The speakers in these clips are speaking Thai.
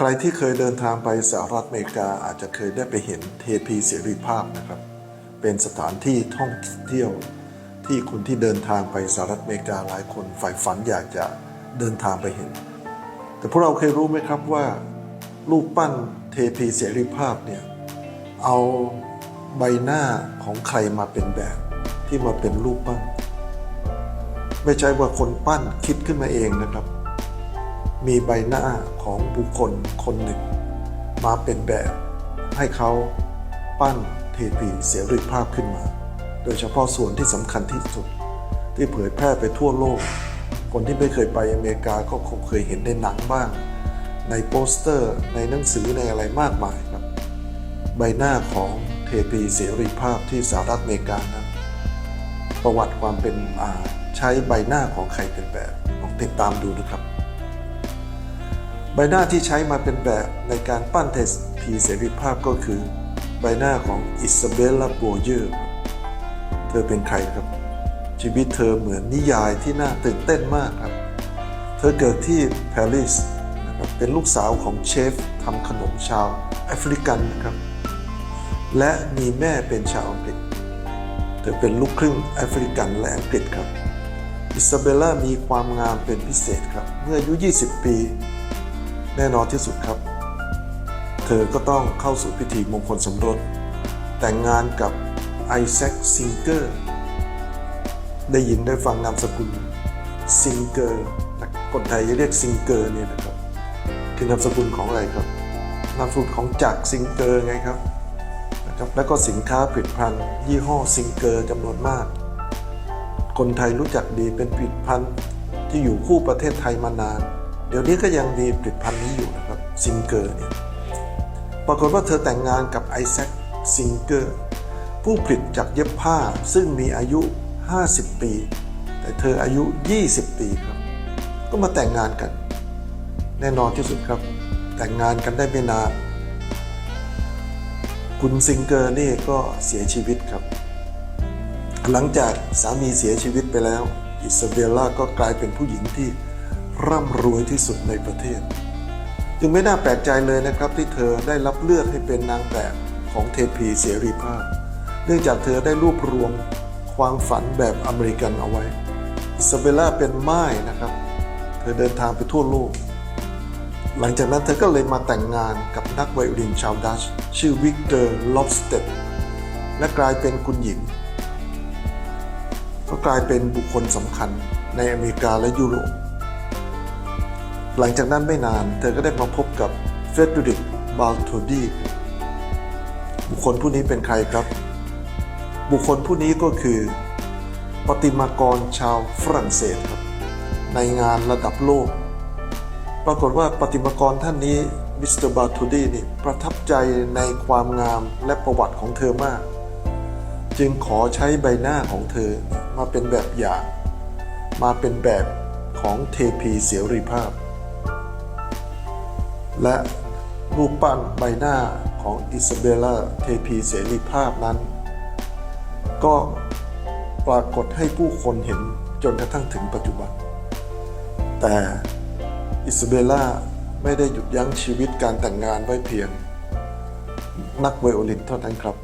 ใครที่เคยเดินทางไปสหรัฐอเมริกาอาจจะเคยได้ไปเห็นเทพีเสรีภาพนะครับ เป็นสถานที่ท่องเที่ยวที่คนที่เดินทางไปสหรัฐอเมริกาหลายคนใฝ่ฝันอยากจะเดินทางไปเห็น แต่พวกเราเคยรู้ไหมครับว่ารูปปั้นเทพีเสรีภาพเนี่ยเอาใบหน้าของใครมาเป็นแบบที่มาเป็นรูปปั้น ไม่ใช่ว่าคนปั้นคิดขึ้นมาเองนะครับ มีใบหน้าของบุคคลคนหนึ่ง มาเป็นแบบให้เขาปั้นเทพีเสรีภาพขึ้นมา โดยเฉพาะส่วนที่สำคัญที่สุด ที่เผยแพร่ไปทั่วโลก คนที่ไม่เคยไปอเมริกาก็คงเคยเห็นในหนังบ้าง ในโปสเตอร์ในหนังสือในอะไรมากมายครับ ใบหน้าของเทพีเสรีภาพที่สหรัฐอเมริกานั้น ประวัติความเป็นมาใช้ใบหน้าของใครเป็นแบบลองติดตามดูนะครับ ใบหน้าที่ใช้มาเป็นแบบในการปั้นเทสพีเสรีภาพก็คือ ใบหน้าของอิซาเบลลาโบเยอร์เธอเป็นใครครับ ชีวิตเธอเหมือนนิยายที่น่าตื่นเต้นมากครับ เธอเกิดที่ปารีสนะครับเป็นลูกสาวของเชฟทำขนมชาวแอฟริกันนะครับ และมีแม่เป็นชาวอังกฤษ เธอเป็นลูกครึ่งแอฟริกันและอังกฤษครับ อิซาเบลล่ามีความงามเป็นพิเศษครับ เมื่ออายุ 20 ปี แน่นอนที่สุดครับ เธอก็ต้องเข้าสู่พิธีมงคลสมรส แต่งงานกับไอแซคซิงเกอร์ ได้ยินได้ฟังนามสกุลซิงเกอร์คนไทยจะเรียกซิงเกอร์เนี่ยนะครับคือนามสกุลของอะไรครับนามสกุลของจักซิงเกอร์ไงครับนะครับแล้วก็สินค้าผลิตภัณฑ์ยี่ห้อซิงเกอร์จำนวนมาก คนไทยรู้จักดีเป็นผลิตภัณฑ์ที่อยู่คู่ประเทศไทยมานาน เดี๋ยวนี้ก็ยังมีผลิตภัณฑ์นี้อยู่นะครับซิงเกอร์เนี่ยปรากฏว่าเธอแต่งงานกับไอแซคซิงเกอร์ผู้ผลิตจากเย็บผ้าซึ่งมีอายุ 50 ปี แต่เธออายุ 20 ปีครับ ก็มาแต่งงานกัน แน่นอนที่สุดครับ แต่งงานกันได้ไม่นาน คุณซิงเกอร์นี่ก็เสียชีวิตครับ หลังจากสามีเสียชีวิตไปแล้ว อิซาเบลล่าก็กลายเป็นผู้หญิงที่ ร่ำรวยที่สุดในประเทศ จึงไม่น่าแปลกใจเลยนะครับที่เธอได้รับเลือกให้เป็นนางแบบของเทพีเสรีภาพ เนื่องจากเธอได้รวบรวมความฝันแบบอเมริกันเอาไว้อิซาเบล่าเป็นไม่ายนะครับ เธอเดินทางไปทั่วโลก หลังจากนั้นเธอก็เลยมาแต่งงานกับนักไวโอลินชาวดัชชื่อวิกเตอร์ลอบสเตดและกลายเป็นคุณหญิงก็กลายเป็นบุคคลสำคัญในอเมริกาและยุโรป หลังจากนั้นไม่นาน เธอก็ได้มาพบกับเฟเดริกบาลโทดีบุคคลผู้นี้เป็นใครครับ บุคคลผู้นี้ก็คือประติมากรชาวฝรั่งเศสครับ ในงานระดับโลก ปรากฏว่าประติมากรท่านนี้มิสเตอร์บาลโทดีนี่ประทับใจในความงามและประวัติของเธอมาก จึงขอใช้ใบหน้าของเธอมาเป็นแบบอย่าง มาเป็นแบบของเทพีเสรีภาพ และรูปปั้นใบหน้าของอิซาเบลล่าเทพีเสรีภาพนั้น ก็ปรากฏให้ผู้คนเห็นจนกระทั่งถึงปัจจุบัน แต่อิซาเบลล่าไม่ได้หยุดยั้งชีวิตการแต่งงานไว้เพียง นักไวโอลินเท่านั้นครับ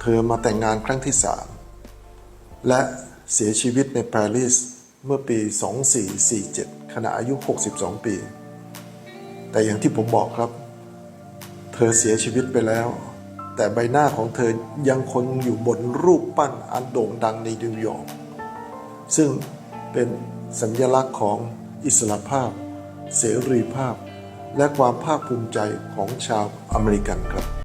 เธอมาแต่งงานครั้งที่สามและเสียชีวิตในปารีสเมื่อปี 2447 ขณะอายุ 62 ปี แต่อย่างที่ผมบอกครับ เธอเสียชีวิตไปแล้ว แต่ใบหน้าของเธอยังคงอยู่บนรูปปั้นอันโด่งดังในนิวยอร์กซึ่งเป็นสัญลักษณ์ของอิสรภาพ เสรีภาพ และความภาคภูมิใจของชาวอเมริกันครับ